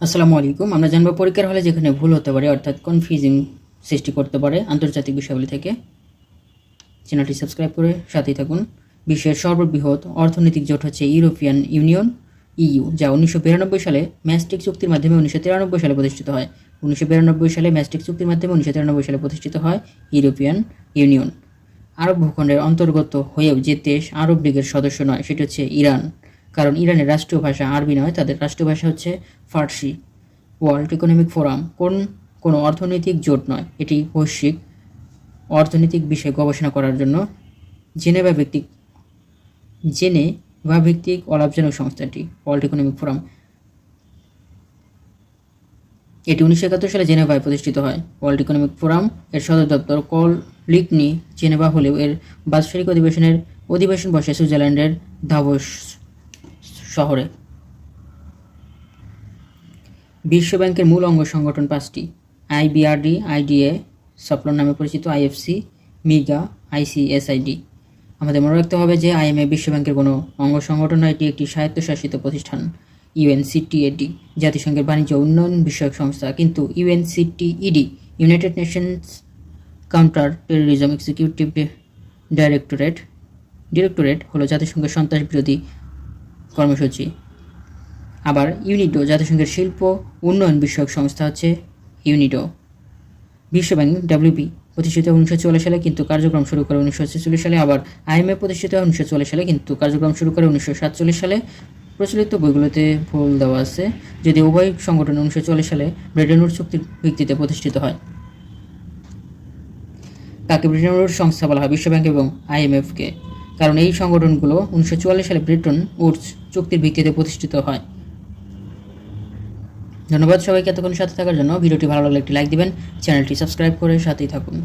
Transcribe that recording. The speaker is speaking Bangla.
আসসালামু আলাইকুম। আমরা জানব পরীক্ষার হলে যেখানে ভুল হতে পারে, অর্থাৎ কনফিউজিং সৃষ্টি করতে পারে আন্তর্জাতিক বিষয়গুলি থেকে। চ্যানেলটি সাবস্ক্রাইব করে সাথেই থাকুন। বিশ্বের সর্ববৃহৎ অর্থনৈতিক জোট হচ্ছে ইউরোপিয়ান ইউনিয়ন ইইউ যা উনিশশো বিরানব্বই সালে ম্যাস্টিক চুক্তির মাধ্যমে উনিশশো তিরানব্বই সালে প্রতিষ্ঠিত হয়। উনিশশো বিরানব্বই সালে ম্যাস্টিক চুক্তির মাধ্যমে উনিশশো তিরানব্বই সালে প্রতিষ্ঠিত হয় ইউরোপিয়ান ইউনিয়ন আরব ভূখণ্ডের অন্তর্গত হয়েও যে দেশ আরব লীগের সদস্য নয়, সেটি হচ্ছে ইরান। কারণ ইরানের রাষ্ট্রীয় ভাষা আরবি নয়, তাদের রাষ্ট্রীয় ভাষা হচ্ছে ফার্সি। ওয়ার্ল্ড ইকোনমিক ফোরাম কোন, কোনো অর্থনৈতিক জোট নয়, এটি বৈশ্বিক অর্থনৈতিক বিষয়ে গবেষণা করার জন্য জেনেভা ভিত্তিক জেনে বা ভিত্তিক অলাভজনক সংস্থাটি ওয়ার্ল্ড ইকোনমিক ফোরাম এটি উনিশশো একাত্তর সালে জেনেভায় প্রতিষ্ঠিত হয়। ওয়ার্ল্ড ইকোনমিক ফোরাম এর সদর দপ্তর কল লিকনি জেনেভা হলেও এর বাৎসরিক অধিবেশনের অধিবেশন বসে সুইজারল্যান্ডের দাভোস শহরে। বিশ্ব ব্যাংকের মূল অঙ্গ সংগঠন পাঁচটি, আইবিআরডি, আইডিএ, সফলন নামে পরিচিত আইএফসি, মিগা, আইসিএসআইডি। আমাদের মনে রাখতে হবে যে আইএমএ বিশ্ব ব্যাংকের কোনো অঙ্গ সংগঠন নয়, এটি একটি স্বায়ত্তশাসিত প্রতিষ্ঠান, ইউএনসিটিএডি, জাতিসংঘের বাণিজ্য উন্নয়ন বিষয়ক সংস্থা। কিন্তু UNCTED, United Nations counter terrorism executive directorate, directorate হলো জাতিসংঘের সন্ত্রাস বিরোধী কর্মসূচি। আবার ইউনিডো জাতিসংঘের শিল্প উন্নয়ন বিষয়ক সংস্থা হচ্ছে ইউনিডো। বিশ্বব্যাংক ডাব্লিউপি প্রতিষ্ঠিত উনিশশো চুয়াল্লিশ সালে কিন্তু কার্যক্রম শুরু করে উনিশশো ছেচল্লিশ সালে। আবার আইএমএ প্রতিষ্ঠিত উনিশশো চুয়াল্লিশ সালে কিন্তু কার্যক্রম শুরু করে উনিশশো সাতচল্লিশ সালে। প্রচলিত বইগুলোতে ভুল দেওয়া আছে। যদি উভয় সংগঠন উনিশশো চুয়াল্লিশ সালে ব্রেডেন উড চুক্তির ভিত্তিতে প্রতিষ্ঠিত হয়। তাকে ব্রিটেন উড সংস্থা বলা হয় বিশ্বব্যাংক এবং আইএমএফকে কারণ এই সংগঠনগুলো উনিশশো চুয়াল্লিশ সালে ব্রিটন উডস চুক্তির ভিত্তিতে প্রতিষ্ঠিত হয়। ধন্যবাদ সবাইকে এতক্ষণ সাথে থাকার জন্য। ভিডিওটি ভালো লাগলে একটি লাইক দিবেন, চ্যানেলটি সাবস্ক্রাইব করে সাথেই থাকুন।